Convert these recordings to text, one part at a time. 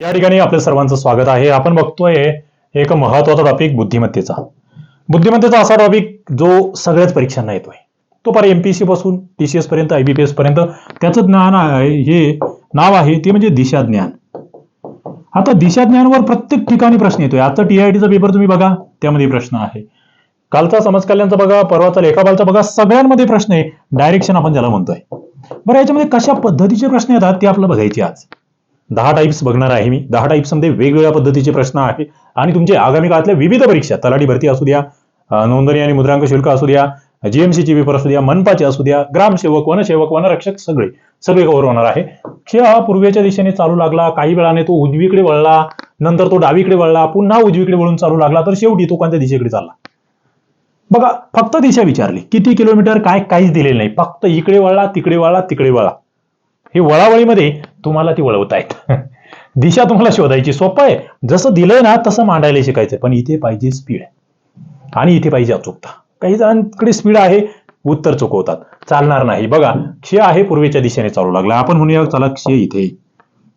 या ठिकाणी आपल्या सर्वांचं स्वागत आहे. आपण बघतोय एक महत्त्वाचा टॉपिक बुद्धिमत्तेचा. बुद्धिमत्तेचा असा टॉपिक जो सगळ्याच परीक्षांना येतोय. तो पार एमपीसी पासून टीसीएस पर्यंत आयबीपीएस पर्यंत त्याचं ज्ञान आहे हे नाव आहे ते म्हणजे दिशा ज्ञान आता दिशा ज्ञानवर प्रत्येक ठिकाणी प्रश्न येतोय. आता टीआयटीचा पेपर तुम्ही बघा त्यामध्ये प्रश्न आहे. कालचा समाज कल्याणचा बघा परवाचा लेखापालचा बघा सगळ्यांमध्ये प्रश्न आहे. डायरेक्शन आपण ज्याला म्हणतोय. बरं याच्यामध्ये कशा पद्धतीचे प्रश्न येतात ते आपलं बघायचे आज. दहा टाईप्स बघणार आहे मी. दहा टाईप्समध्ये वेगवेगळ्या पद्धतीचे प्रश्न आहे. आणि तुमचे आगामी काळातल्या विविध परीक्षा तलाठी भरती असू द्या नोंदणी आणि मुद्रांक शुल्क असू द्या जीएमसीची पेपर असू द्या मनपाचे असू द्या ग्रामसेवक वनसेवक वनरक्षक सगळे सगळे कव्हर होणार आहे. खेळ हा पूर्वेच्या दिशेने चालू लागला काही वेळाने तो उजवीकडे वळला नंतर तो डावीकडे वळला पुन्हा उजवीकडे वळून चालू लागला तर शेवटी तो कोणत्या दिशेकडे चालला? बघा फक्त दिशा विचारली. किती किलोमीटर काय काहीच दिलेलं नाही. फक्त इकडे वळला तिकडे वळला तिकडे वळा हे वळावळीमध्ये तुम्हाला ती वळवतायत. दिशा तुम्हाला शोधायची. सोपं आहे. जसं दिलंय ना तसं मांडायला शिकायचं पण इथे पाहिजे स्पीड आणि इथे पाहिजे अचूकता. काही जणांकडे स्पीड आहे उत्तर चुकवतात. चालणार नाही. बघा क्षय आहे पूर्वेच्या दिशेने चालू लागला. आपण म्हणूया चला क्षय इथे.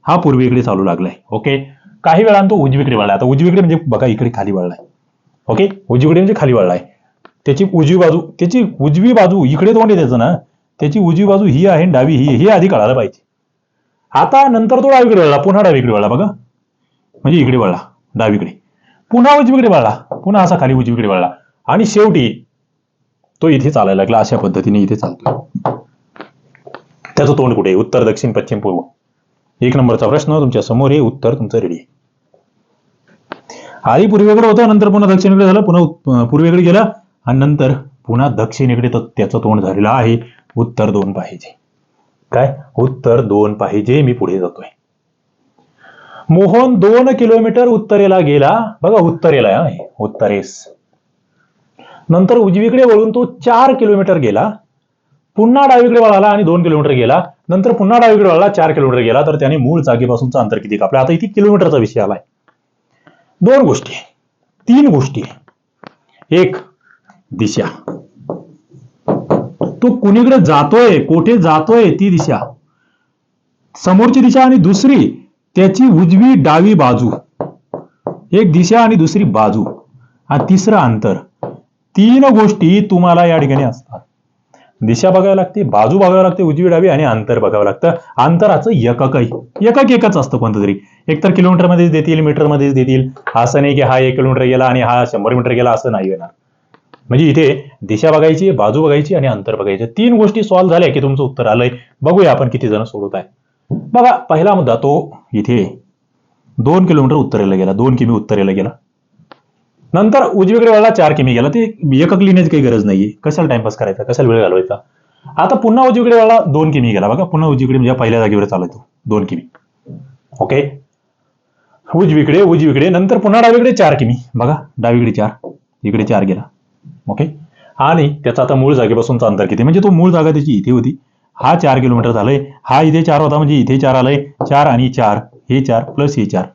हा पूर्वेकडे चालू लागलाय. ओके? काही वेळा तो उजवीकडे वळलाय. आता उजवीकडे म्हणजे बघा इकडे खाली वळलाय. ओके? उजवीकडे म्हणजे खाली वळलाय. त्याची उजवी बाजू त्याची उजवी बाजू इकडे तोंड आहे त्याचं ना त्याची उजवी बाजू ही आहे आणि डावी ही हे आधी कळायला पाहिजे. आता नंतर तो डावीकडे वळला. पुन्हा डावीकडे वळला बघा. म्हणजे इकडे वळला. डावीकडे. पुन्हा उजवीकडे वळला. पुन्हा असा खाली उजवीकडे वळला. आणि शेवटी तो इथे चालायला लागला. अशा पद्धतीने इथे चालतो. त्याचं तोंड कुठे? उत्तर दक्षिण पश्चिम पूर्व. एक नंबरचा प्रश्न तुमच्यासमोर आहे. उत्तर तुमचं रेडी आहे. आधी पूर्वेकडे होतं नंतर पुन्हा दक्षिणेकडे झालं पुन्हा पूर्वेकडे गेला आणि नंतर पुन्हा दक्षिणेकडे तर त्याचं तोंड झालेलं आहे. उत्तर दोन पाहिजे. काय? उत्तर दोन पाहिजे मी पुढे जातोय. मोहन दोन किलोमीटर उत्तरेला गेला. बघा उत्तरेला आहे, उत्तरेस. नंतर उजवीकडे वळून तो चार किलोमीटर गेला. पुन्हा डावीकडे वळाला आणि दोन किलोमीटर गेला. नंतर पुन्हा डावीकडे वळाला चार किलोमीटर गेला. तर त्याने मूळ जागेपासूनचं अंतर किती कापलं? आता इथे किलोमीटरचा विषय आलाय. दोन गोष्टी. तीन गोष्टी. एक दिशा. तो कुणीकडे जातोय कोठे जातोय ती दिशा. समोरची दिशा आणि दुसरी त्याची उजवी डावी बाजू. एक दिशा आणि दुसरी बाजू. आणि तिसरं अंतर. तीन गोष्टी तुम्हाला या ठिकाणी असतात. दिशा बघावी लागते बाजू बघावी लागते उजवी डावी आणि अंतर बघावं लागतं. अंतराचं एककही. एकक एकच असतं कोणतं तरी एकतर किलोमीटरमध्येच देतील मीटर मध्येच देतील. असं नाही की हा एक किलोमीटर गेला आणि हा शंभर मीटर गेला असं नाही येणार म्हणजे इथे दिशा बघायची बाजू बघायची आणि अंतर बघायचं. तीन गोष्टी सॉल्व्ह झाल्या की तुमचं उत्तर आलंय. बघूया आपण किती जण सोडवत आहे. बघा पहिला मुद्दा तो इथे दोन किलोमीटर उत्तरेला गेला. दोन किमी उत्तरेला गेला. नंतर उजवीकडे वळला चार किमी गेला. ते एकक लिहिण्याची काही गरज नाहीये. कशाला टाइमपास करायचा? कशाला वेळ घालवायचा? आता पुन्हा उजवीकडे वळला दोन किमी गेला. बघा पुन्हा उजवीकडे म्हणजे पहिल्या जागेवर चालतो दोन किमी. ओके उजवीकडे उजवीकडे. नंतर पुन्हा डावीकडे चार किमी. बघा डावीकडे चार इकडे चार गेला. ओके आणि त्याचा आता मूळ जागेपासूनचा अंतर किती? म्हणजे तो मूळ जागा त्याची इथे होती. हा चार किलोमीटर झालंय. हा इथे चार होता म्हणजे इथे चार आलाय. चार आणि चार हे चार प्लस हे चार.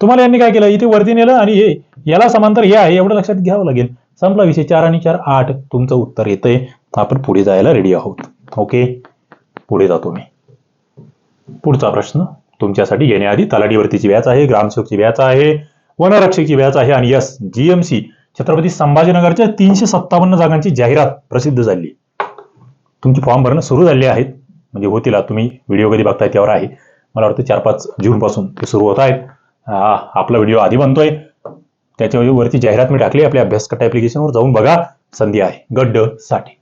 तुम्हाला यांनी काय केलं? इथे वरती नेलं आणि हे याला समांतर हे आहे एवढं लक्षात घ्यावं लागेल. संपला विषय. चार आणि चार आठ. तुमचं उत्तर येतंय. आपण पुढे जायला रेडी आहोत. ओके पुढे जातो मी. पुढचा प्रश्न. तुमच्यासाठी येण्याआधी तलाटीवरतीची व्याच आहे ग्रामसेवकची व्याच आहे वनरक्षकची व्याच आहे आणि यस जीएमसी छत्रपती संभाजीनगरच्या तीनशे सत्तावन्न जागांची जाहिरात प्रसिद्ध झाली. तुमची फॉर्म भरणं सुरू झाले आहेत. म्हणजे होतील. तुम्ही व्हिडिओ कधी बघताय त्यावर आहे. मला वाटतं चार पाच जून पासून ते सुरू होत आहेत. आपला व्हिडिओ आधी बनतोय. त्याच्यावरती जाहिरात मी टाकली. आपल्या अभ्यासकट्टा ऍप्लिकेशनवर जाऊन बघा. संधी आहे. गड्डसाठी.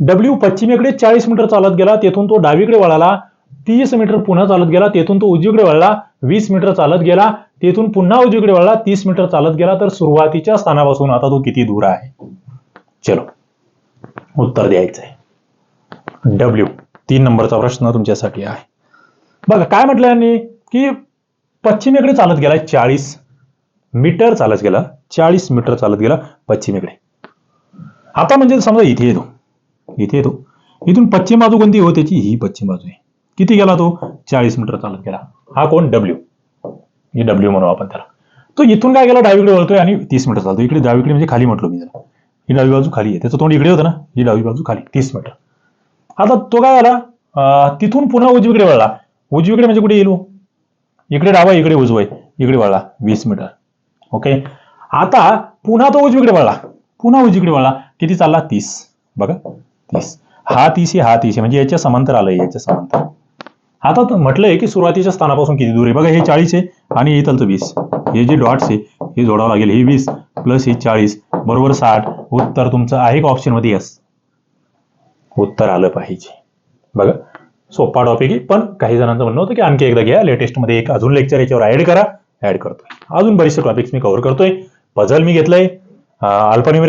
डब्ल्यू पश्चिमेकडे चाळीस मीटर चालत गेला. तेथून तो डावीकडे वळाला. तीस मीटर पुन्हा चालत गेला तेथून तो उजवीकडे वळला वीस मीटर चालत गेला तेथून पुन्हा उजवीकडे वळला तीस मीटर चालत गेला तर सुरुवातीच्या स्थानापासून आता तो किती दूर आहे? चलो उत्तर द्यायचं आहे डब्ल्यू तीन नंबरचा प्रश्न तुमच्यासाठी आहे. बघा काय म्हटलं यांनी? की पश्चिमेकडे चालत गेला चाळीस मीटर चालत गेला चाळीस मीटर चालत गेला पश्चिमेकडे. आता म्हणजे समजा इथे येतो इथे येतो. इथून पश्चिम बाजू कोणती? हो त्याची ही पश्चिम बाजू आहे. किती गेला तो? चाळीस मीटर चालत गेला. हा कोण? डब्ल्यू हे डब्ल्यू म्हणू आपण त्याला. तो इथून काय गेला? डावीकडे वळतोय आणि तीस मीटर चालतो इकडे डावीकडे म्हणजे खाली म्हटलो मी त्याला. ही डावी बाजू खाली आहे. त्याचं तोंड इकडे होतं ना? ही डावी बाजू खाली. तीस मीटर. आता तो काय झाला? तिथून पुन्हा उजवीकडे वळला. उजवीकडे म्हणजे कुठे येईल हो? इकडे डावा इकडे उजवय इकडे वळला. वीस मीटर. ओके? आता पुन्हा तो उजवीकडे वळला. पुन्हा उजवीकडे वळला. किती चालला? तीस. बघा. तीस. हा तीस आहे हा तीस आहे. म्हणजे याच्या समांतर आलं याच्या समांतर. आता म्हटलंय की सुरुवातीच्या स्थानापासून किती दूर आहे? बघा हे चाळीस आहे आणि हे इथलचं वीस. हे जे डॉट्स आहे हे जोडावं लागेल. हे वीस प्लस हे चाळीस बरोबर साठ. उत्तर तुमचं आहे का ऑप्शनमध्ये यस उत्तर आलं पाहिजे. बघा सोपा टॉपिक आहे. पण काही जणांचं म्हणणं होतं की आणखी एकदा घ्या. लेटेस्टमध्ये एक अजून लेक्चर याच्यावर ऍड करा. ऍड करतोय. अजून बरेचसे टॉपिक्स मी कव्हर करतोय. पझल मी घेतलंय.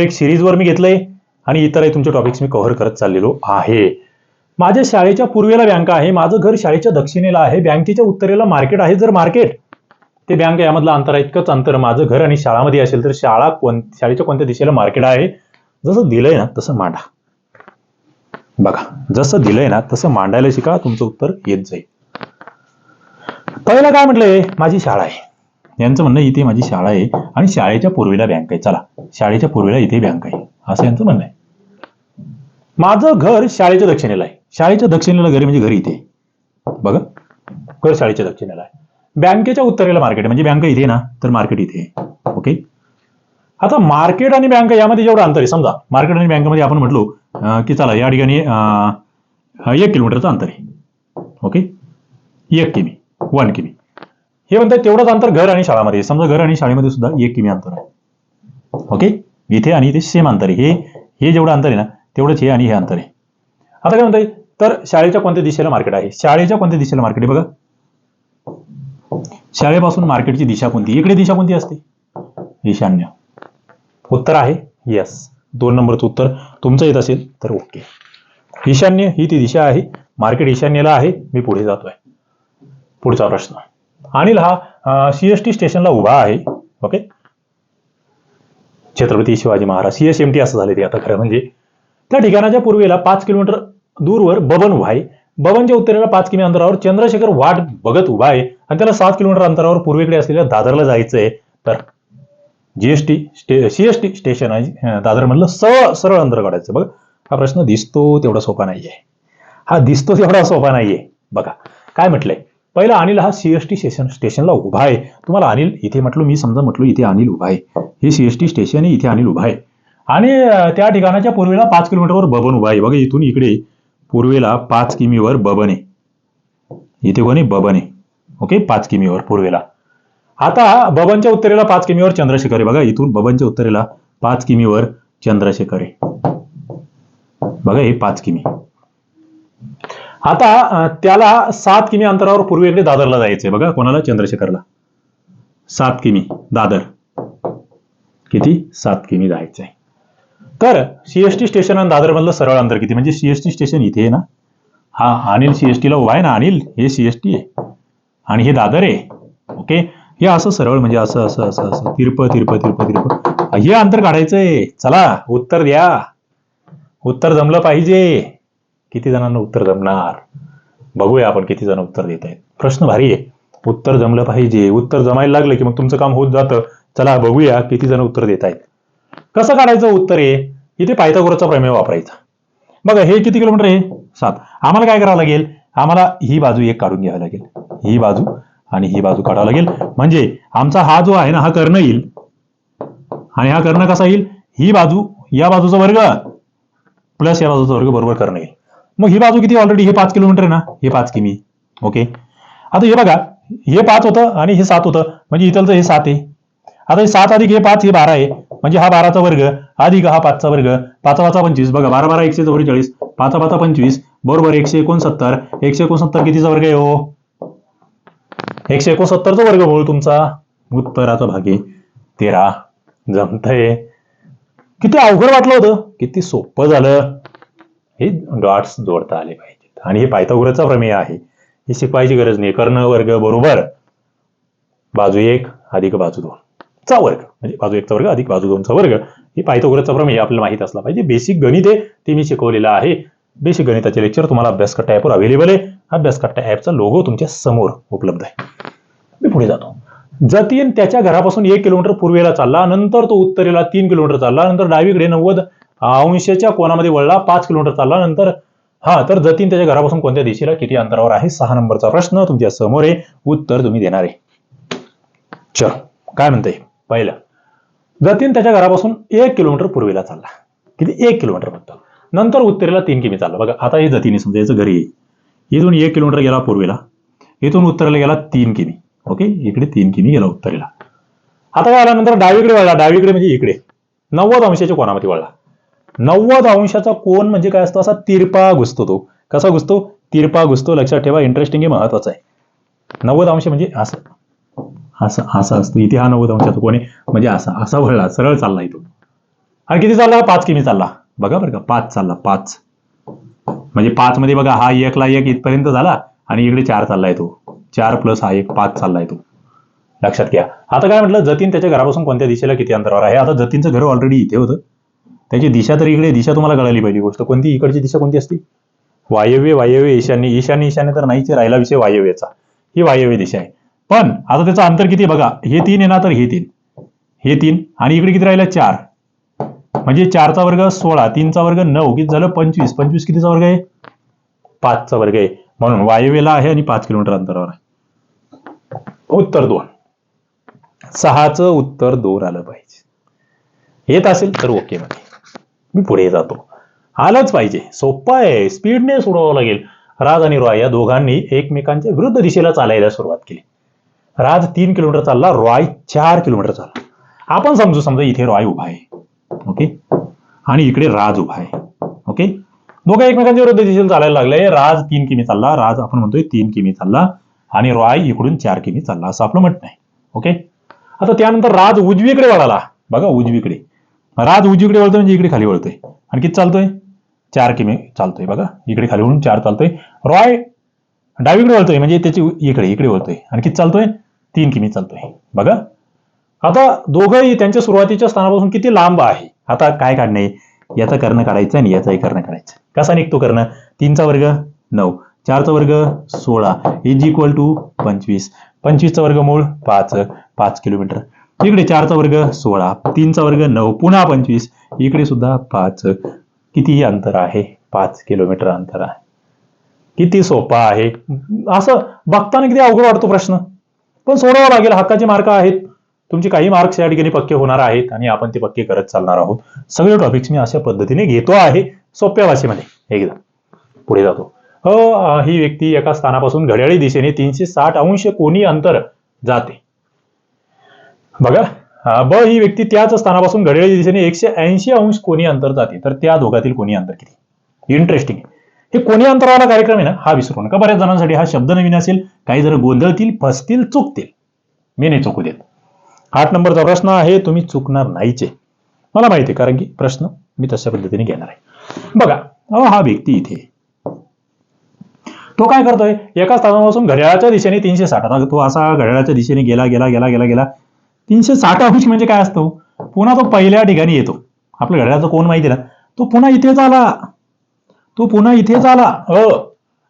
एक सिरीजवर मी घेतलंय. आणि इतरही तुमचे टॉपिक्स मी कव्हर करत चाललेलो आहे. माझ्या शाळेच्या पूर्वेला बँक आहे माझं घर शाळेच्या दक्षिणेला आहे बँकेच्या उत्तरेला मार्केट आहे जर मार्केट ते बँक यामधलं अंतर आहे इतकंच अंतर माझं घर आणि शाळामध्ये असेल तर शाळा कोण शाळेच्या कोणत्या दिशेला मार्केट आहे? जसं दिलंय ना तसं मांडा. बघा जसं दिलंय ना तसं मांडायला शिका तुमचं उत्तर येत जाईल. पहिला काय म्हटलंय? माझी शाळा आहे. यांचं म्हणणं इथे माझी शाळा आहे आणि शाळेच्या पूर्वेला बँक आहे. चला शाळेच्या पूर्वेला इथे बँक आहे. असं यांचं म्हणणं आहे. माझं घर शाळेच्या दक्षिणेला आहे. शाळेच्या दक्षिणेला घरी म्हणजे घरी इथे. बघा. घर शाळेच्या दक्षिणेला. आहे बँकेच्या उत्तरेला मार्केट आहे. म्हणजे बँक इथे ना तर मार्केट इथे. ओके आता मार्केट आणि बँक यामध्ये जेवढं अंतर आहे समजा मार्केट आणि बँकेमध्ये आपण म्हटलो की चला या ठिकाणी एक किलोमीटरचं अंतर आहे. ओके एक किमी वन किमी. हे म्हणतात तेवढंच अंतर घर आणि शाळामध्ये समजा घर आणि शाळेमध्ये सुद्धा एक किमी अंतर आहे. ओके इथे आणि इथे सेम अंतर आहे. हे हे जेवढं अंतर आहे ना तेवढंच हे आणि हे अंतर आहे. आता काय म्हणताय? तर शाळेच्या कोणत्या दिशेला मार्केट आहे? शाळेच्या कोणत्या दिशेला मार्केट आहे बघा. शाळेपासून मार्केटची दिशा कोणती? इकडे दिशा कोणती असते? ईशान्य. उत्तर आहे? येस दोन नंबरचं उत्तर तुमचं येत असेल तर ओके ईशान्य ही ती दिशा आहे. मार्केट ईशान्येला आहे. मी पुढे जातोय. पुढचा प्रश्न. अनिल हा सीएसटी स्टेशनला उभा आहे. ओके छत्रपती शिवाजी महाराज. सीएसएमटी असं झाले ते आता खरं म्हणजे. त्या ठिकाणाच्या पूर्वेला पाच किलोमीटर दूरवर बबन उभा आहे बबनच्या उत्तरेला पाच किमी अंतरावर चंद्रशेखर वाट बघत उभा आहे आणि त्याला सात किलोमीटर अंतरावर पूर्वेकडे असलेल्या दादरला जायचंय. तर जीएसटी स्टे सीएसटी स्टेशन आहे. दादर दादरमधलं सरळ सरळ अंतर काढायचं. बघा हा प्रश्न दिसतो तेवढा सोपा नाहीये. हा दिसतो तेवढा सोपा नाहीये. बघा काय म्हटलंय? पहिला अनिल हा सीएसटी स्टेशन स्टेशनला उभा आहे. तुम्हाला अनिल इथे म्हटलो मी समजा म्हटलं इथे अनिल उभा आहे. हे सीएसटी स्टेशन आहे इथे अनिल उभा आहे. आणि त्या ठिकाणाच्या पूर्वेला पाच किलोमीटरवर बबन उभा आहे. बघा इथून इकडे पूर्वेला पाच किमीवर बबन. आहे इथे कोणी बबन. ओके? पाच किमीवर पूर्वेला. आता बबनच्या उत्तरेला पाच किमीवर चंद्रशेखर आहे. बघा इथून बबनच्या उत्तरेला पाच किमीवर चंद्रशेखर आहे. बघा हे पाच किमी. आता त्याला सात किमी अंतरावर पूर्वेकडे दादरला जायचंय बघा कोणाला? चंद्रशेखरला. सात किमी. दादर. किती? सात किमी जायचंय तर सीएसटी स्टेशन आणि दादरमधलं सरळ अंतर किती? म्हणजे सीएसटी स्टेशन इथे आहे ना? हा अनिल सीएसटीला उभा आहे ना अनिल? हे सीएसटी आहे. आणि हे दादर आहे. ओके? हे असं सरळ म्हणजे असं असं असं असं. तिरप तिरप तिरप तिरप. हे अंतर काढायचंय. चला उत्तर द्या. उत्तर जमलं पाहिजे. किती जणांना उत्तर जमणार? बघूया आपण किती जण उत्तर देत आहेत. प्रश्न भारी आहे. उत्तर जमलं पाहिजे. उत्तर जमायला लागलं की मग तुमचं काम होत जातं. चला बघूया किती जण उत्तर देत आहेत. कसं काढायचं उत्तर आहे इथे पायथागोरसचा प्रमेय वापरायचा. बघा हे किती किलोमीटर आहे? सात. आम्हाला काय करावं लागेल? आम्हाला ही बाजू एक काढून घ्यावी लागेल. ही बाजू आणि ही बाजू काढावं लागेल. म्हणजे आमचा हा जो आहे ना हा कर्ण येईल. आणि हा कर्ण कसा येईल? ही बाजू या बाजूचा वर्ग प्लस या बाजूचा वर्ग बरोबर कर्ण येईल. मग ही बाजू किती ऑलरेडी हे पाच किलोमीटर आहे ना? हे पाच किमी. ओके. आता हे बघा हे पाच होतं आणि हे सात होतं. म्हणजे इथलचं हे सात आहे. आता हे सात अधिक हे पाच हे बारा आहे. म्हणजे हा बाराचा वर्ग अधिक हा पाचचा वर्ग. पाच पाचा पंचवीस. बघा बारा बारा एकशे चौवेचाळीस पाच पाचा पंचवीस. बरोबर एकशे एकोणसत्तर. एकशे एकोणसत्तर कितीचा वर्ग आहे हो? एकशे एकोणसत्तरचा वर्ग वर्गमूळ तुमचा. उत्तराचा भागे तेरा. जमतंय. किती अवघड वाटलं होतं. किती सोपं झालं. हे डॉट्स जोडता आले पाहिजेत. आणि हे पायथागोरसचा प्रमेय आहे. हे शिकवायची गरज नाही. कर्ण वर्ग बरोबर. बाजू एक अधिक बाजू दोन. चा वर्ग. म्हणजे बाजू एकचा वर्ग अधिक बाजू दोनचा वर्ग. हे पायथागोरसचा प्रमेय आपल्याला माहीत असला पाहिजे. बेसिक गणित आहे ते मी शिकवलेलं आहे. बेसिक गणिताचे लेक्चर तुम्हाला अभ्यासकट्टा ऍपवर ॲपवर अवेलेबल आहे. अभ्यासकट्टा ॲपचा लोगो तुमच्यासमोर उपलब्ध आहे. मी पुढे जातो. जतीन त्याच्या घरापासून एक किलोमीटर पूर्वेला चालला. नंतर तो उत्तरेला तीन किलोमीटर चालला. नंतर डावीकडे नव्वद अंशाच्या कोणामध्ये वळला. पाच किलोमीटर चालला. नंतर हा तर जतीन त्याच्या घरापासून कोणत्या दिशेला? किती अंतरावर आहे? सहा नंबरचा प्रश्न तुमच्यासमोर आहे. उत्तर तुम्ही देणार आहे. चल काय म्हणते पहिलं. जतीन त्याच्या घरापासून एक किलोमीटर पूर्वेला चालला. किती? एक किलोमीटर फक्त. नंतर उत्तरेला तीन किमी चालला. बघा आता हे जतीने समजा याचं घरी आहे. इथून एक किलोमीटर गेला पूर्वेला. इथून उत्तरेला गेला तीन किमी. ओके? इकडे तीन किमी गेला उत्तरेला. आता काय आल्यानंतर डावीकडे वळला. डावीकडे म्हणजे इकडे. नव्वद अंशाच्या कोणामध्ये वळला. नव्वद अंशाचा कोण म्हणजे काय असतो? असा तिरपा घुसतो तो. कसा घुसतो? तिरपा घुसतो. लक्षात ठेवा इंटरेस्टिंग हे महत्वाचं आहे. नव्वद अंश म्हणजे असं. असं असं असतं. इथे हा नव्वद अंशाचा कोण? आहे म्हणजे असा असा वळला. सरळ चालला इथून. आणि किती चालला? पाच किमी चालला. बघा बरं का पाच चालला पाच. म्हणजे पाच मध्ये बघा हा एकला एक इथपर्यंत झाला आणि इकडे चार चाललाय तो. चार प्लस हा एक पाच चाललाय तो. लक्षात घ्या. आता काय म्हटलं? जतीन त्याच्या घरापासून कोणत्या दिशेला किती अंतरावर आहे? आता जतीनचं घर ऑलरेडी इथे होतं. त्याची दिशा तर इकडे दिशा तुम्हाला कळाली पाहिजे गोष्ट. कोणती? इकडची दिशा कोणती असते? वायव्य वायव्य ईशान्य. ईशान्य ईशान्य तर नाहीचे राहिला विषय वायव्याचा. ही वायव्य दिशा आहे. पण आता त्याचं अंतर किती बघा हे तीन आहे ना तर हे तीन. हे तीन आणि इकडे किती राहिला? चार. म्हणजे चारचा वर्ग सोळा तीनचा वर्ग नऊ किती झालं? पंचवीस. पंचवीस कितीचा वर्ग आहे? पाचचा वर्ग आहे. म्हणून वायव्यला आहे आणि पाच किलोमीटर अंतरावर आहे. उत्तर दोन. सहाचं उत्तर दोन आलं पाहिजे. येत असेल तर ओके मध्ये मी पुढे जातो. आलंच पाहिजे. सोपं आहे. स्पीडने सोडवावं लागेल. राज आणि रॉय या दोघांनी एकमेकांच्या विरुद्ध दिशेला चालायला सुरुवात केली. राज तीन किलोमीटर चालला रॉय चार किलोमीटर चालला. आपण समजू समजा इथे रॉय उभा आहे. ओके? आणि इकडे राज उभा आहे. ओके? दोघं एकमेकांच्या विरुद्ध दिशेला चालायला लागले. राज तीन किमी चालला राज आपण म्हणतोय तीन किमी चालला आणि रॉय इकडून चार किमी चालला असं आपलं म्हणणं आहे. ओके? आता त्यानंतर राज उजवीकडे वळाला. बघा उजवीकडे. राज उजवीकडे वळतोय म्हणजे इकडे खाली वळतोय. आणि किती चालतोय? चार किमी चालतोय. बघा इकडे खाली वळून चार चालतोय. रॉय डावीकडे वळतोय म्हणजे त्याची इकडे इकडे वळतोय. आणि किती चालतोय? तीन किमी चालतोय. बघा. आता दोघंही त्यांच्या सुरुवातीच्या स्थानापासून किती लांब आहे? आता काय काढणे? याचा कर्ण काढायचं आणि याचाही कर्ण काढायचं. कसा निघतो कर्ण? तीनचा वर्ग नऊ. चारचा वर्ग सोळा. इज इक्वल टू पंचवीस. पंचवीसचा वर्ग मूळ पाच. पाच किलोमीटर. इकडे चारचा वर्ग सोळा. तीनचा वर्ग नऊ. पुन्हा पंचवीस. इकडे सुद्धा पाच. किती अंतर आहे? पाच किलोमीटर अंतर आहे. किती सोपा आहे? असं बघताना किती अवघड वाटतो प्रश्न. पण सोडावं लागेल. हक्काचे मार्क आहेत. तुमचे काही मार्क्स या ठिकाणी पक्के होणार आहेत आणि आपण ते पक्के करत चालणार आहोत. सगळे टॉपिक्स मी अशा पद्धतीने घेतो आहे. सोप्या भाषेमध्ये. एकदा पुढे जातो. अ ही व्यक्ती एका स्थानापासून घड्याळी दिशेने तीनशे साठ अंश कोणी अंतर जाते. बघा. ब ही व्यक्ती त्याच स्थानापासून घड्याळी दिशेने एकशे ऐंशी अंश कोणी अंतर जाते. तर त्या दोघातील कोणी अंतर किती? इंटरेस्टिंग हे कोणी अंतरावाला कार्यक्रम आहे ना? हा विसरू नका. बऱ्याच जणांसाठी हा शब्द नवीन असेल. काही जर गोंधळतील फसतील चुकतील. मी नाही चुकू देत. आठ नंबरचा प्रश्न आहे तुम्ही चुकणार नाहीचे. मला माहिती आहे कारण की प्रश्न मी तशा पद्धतीने घेणार आहे. बघा अहो हा व्यक्ती इथे. तो काय करतोय? एका स्थानापासून घड्याळाच्या दिशेने तीनशे साठ आता तो असा घड्याळाच्या दिशेने गेला गेला गेला गेला गेला. तीनशे साठ अंश म्हणजे काय असतो? पुन्हा तो पहिल्या ठिकाणी येतो. आपल्या घड्याळाचा कोण माहिती आहे ना? तो पुन्हा इथेच आला. तो पुन्हा इथेच आला. अ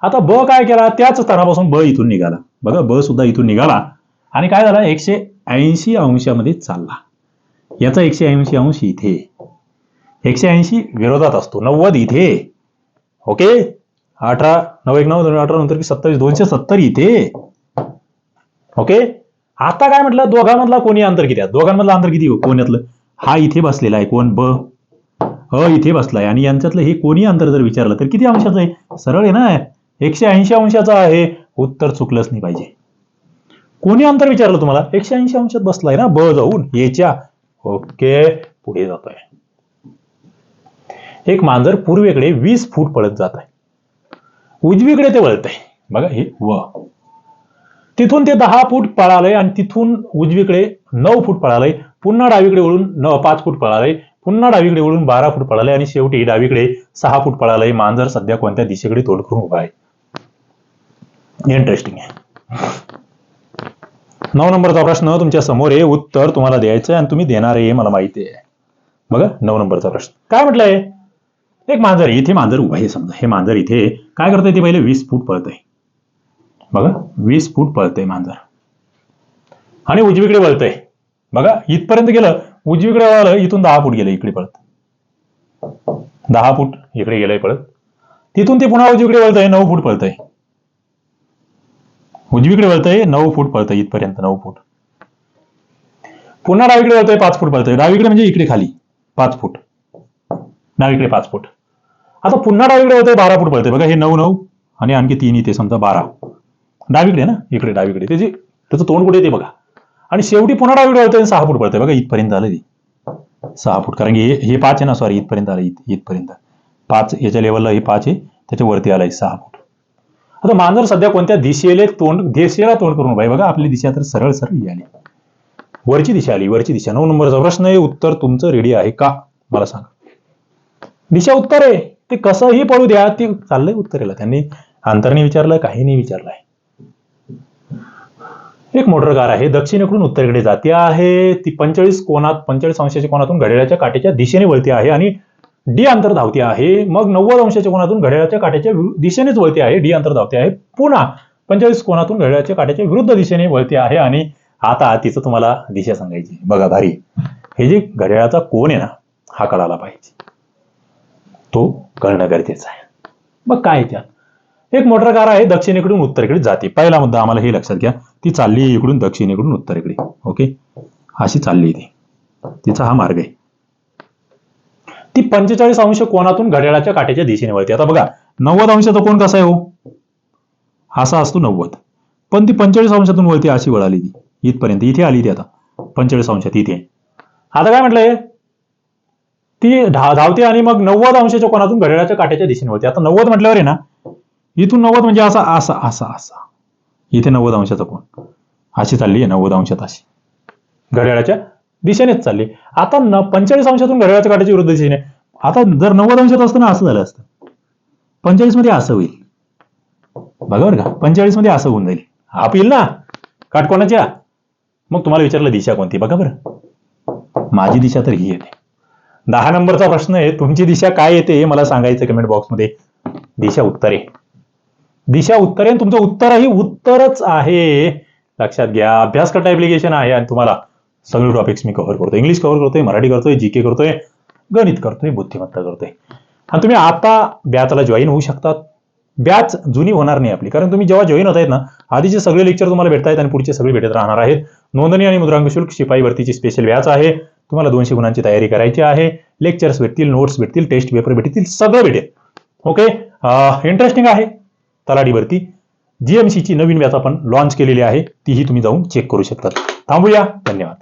आता ब काय केला? त्याच स्थानापासून ब इथून निघाला. बघा ब सुद्धा इथून निघाला. आणि काय झालं? एकशे ऐंशी अंशामध्ये चालला. याचा एकशे ऐंशी अंश इथे. एकशे ऐंशी विरोधात असतो. नव्वद इथे. ओके? अठरा नऊ एक नऊ दोन अठरा नंतर की सत्तावीस दोनशे सत्तर इथे. ओके? आता काय म्हटलं? दोघांमधला कोणी अंतर किती दोघांमधलं अंतर किती? कोण्यातलं? हा इथे बसलेला आहे. कोण? ब. अ इथे बसलाय. आणि यांच्यातलं हे कोणी अंतर जर विचारलं तर किती अंशाचं आहे? सरळ आहे ना? एकशे ऐंशी अंशाचं आहे. उत्तर चुकलंच नाही पाहिजे. कोणी अंतर विचारलं तुम्हाला? एकशे ऐंशी अंशात बसलाय ना? ब जाऊन याच्या. ओके पुढे जातोय. एक मांजर पूर्वेकडे वीस फूट पळत जात आहे उजवीकडे ते वळत आहे बघा हे व. तिथून ते दहा फूट पळालंय आणि तिथून उजवीकडे नऊ फूट पळालंय. पुन्हा डावीकडे वळून न पाच फूट पळालंय. पुन्हा डावीकडे वळून बारा फूट पळाले आणि शेवटी डावीकडे सहा फूट पळालंय. मांजर सध्या कोणत्या दिशेकडे तोड करून उभा आहे? इंटरेस्टिंग आहे. नऊ नंबरचा प्रश्न तुमच्यासमोर आहे. उत्तर तुम्हाला द्यायचं आहे आणि तुम्ही देणार आहे हे मला माहिती आहे. बघा नऊ नंबरचा प्रश्न. काय म्हटलंय? एक मांजर आहे. इथे मांजर उभा आहे समजा. हे मांजर इथे काय करतंय? ते पहिले वीस फूट पळतंय. बघा वीस फूट पळतंय मांजर. आणि उजवीकडे वळतंय. बघा इथपर्यंत गेलं. उजवीकडे वळलं इथून दहा फूट गेलं इकडे पळत. दहा फूट इकडे गेलंय पळत. तिथून ते पुन्हा उजवीकडे वळतंय नऊ फूट पळतंय. उजवीकडे वळतंय नऊ फूट पळतंय इथपर्यंत नऊ फूट. पुन्हा डावीकडे वळतंय पाच फूट पळतंय. डावीकडे म्हणजे इकडे खाली पाच फूट. डावीकडे पाच फूट. आता पुन्हा डावीकडे वळतंय बारा फूट पळतंय. बघा हे नऊ नऊ आणि आणखी तीन इथे समजा बारा. डावीकडे ना? इकडे डावीकडे. त्याची त्याचं तोंड कुठे येते बघा? आणि शेवटी पुन्हा डावीकडे वळतंय सहा फूट पळतंय बघा इथपर्यंत आलं ती सहा फूट. कारण की हे हे पाच आहे ना सॉरी इथपर्यंत आलं इथ इथपर्यंत. पाच याच्या लेवलला हे पाच आहे त्याच्या वरती आलाय सहा फूट. आता मांजर सध्या कोणत्या दिशेले तोंड दिशेला तोंड करून भाई बघा आपली दिशा तर सरळ सरळ आली. वरची दिशा आली वरची दिशा. नऊ नंबरचा प्रश्न आहे उत्तर तुमचं रेडी आहे का? मला सांगा. दिशा उत्तर आहे. ते कसंही पळू द्या ते चाललंय उत्तरेला. त्यांनी अंतरने विचारलं काही नाही आहे. एक मोटर कार आहे. दक्षिणेकडून उत्तरेकडे जाते आहे. ती पंचेचाळीस कोणात पंचेचाळीस अंशाच्या कोणातून घड्याळाच्या काट्याच्या दिशेने वळते आहे आणि डी अंतर धावते आहे. मग नव्वद अंशाच्या कोणातून घड्याळाच्या काट्याच्या दिशेनेच वळते आहे. डी अंतर धावते आहे. पुन्हा पंचेचाळीस कोणातून घड्याळाच्या काट्याच्या विरुद्ध दिशेने वळते आहे आणि आता तिचं तुम्हाला दिशा सांगायची. बघा भारी. हे जे घड्याळाचा कोण आहे ना हा कळाला पाहिजे. तो कळणं गरजेचं आहे. मग काय त्यात? एक मोटर कार आहे दक्षिणेकडून उत्तरेकडे जाते. पहिला मुद्दा आम्हाला हे लक्षात घ्या. ती चालली इकडून दक्षिणेकडून उत्तरेकडे. ओके अशी चालली ती. तिचा हा मार्ग आहे. ती पंचेचाळीस अंश कोणातून घड्याळाच्या काट्याच्या दिशेने वळते. आता बघा नव्वद अंशाचा कोण कसा आहे हो? असा असतो नव्वद. पण ती पंचेचाळीस अंशातून वळते अशी वळाली ती. इथपर्यंत इथे आली ती आता. पंचेचाळीस अंशात इथे. आता काय म्हटलंय? ती धा धावते आणि मग नव्वद अंशाच्या कोणातून घड्याळाच्या काट्याच्या दिशेने वळते. आता नव्वद म्हटल्यावर आहे ना इथून नव्वद म्हणजे असा असा असा असा. इथे नव्वद अंशाचा कोण? अशी चालली आहे नव्वद अंशात अशी. घड्याळाच्या दिशेनेच चालली आता न पंचेचाळीस अंशातून घड्याळाच्या काट्याच्या विरुद्ध दिशेने. आता जर नव्वद अंशात असतं ना असं झालं असतं. पंचेचाळीसमध्ये असं होईल. बघा बरं का पंचेचाळीसमध्ये असं होऊन जाईल. आप येईल ना? काटकोणाच्या मग तुम्हाला विचारलं दिशा कोणती? बघा बरं. माझी दिशा तर ही येते. दहा नंबरचा प्रश्न आहे तुमची दिशा काय येते हे मला सांगायचं कमेंट बॉक्समध्ये दिशा उत्तरे. दिशा उत्तरे आणि तुमचं उत्तरही उत्तरच आहे. लक्षात घ्या. अभ्यास करता ऍप्लिकेशन आहे आणि तुम्हाला सगळे टॉपिक्स मी कव्हर करतोय. इंग्लिश कव्हर करतोय मराठी करतोय जी के करतोय गणित करतोय बुद्धिमत्ता करतोय. आणि तुम्ही आता बॅचला जॉईन होऊ शकतात बॅच जुनी होणार नाही आपली. कारण तुम्ही जेव्हा जॉईन होत आहेत ना आधीचे सगळे लेक्चर तुम्हाला भेटत आहेत आणि पुढचे सगळे भेटत राहणार आहेत. नोंदणी आणि मुद्रांक शुल्क शिपाई भरतीची स्पेशल बॅच आहे. तुम्हाला दोनशे गुणांची तयारी करायची आहे. लेक्चर्स भेटतील नोट्स भेटतील टेस्ट पेपर भेटतील सगळं भेटेल. ओके इंटरेस्टिंग आहे. तलाडीवरती जीएमसीची नवीन बॅच आपण लॉन्च केलेली आहे तीही तुम्ही जाऊन चेक करू शकता थांबूया. धन्यवाद.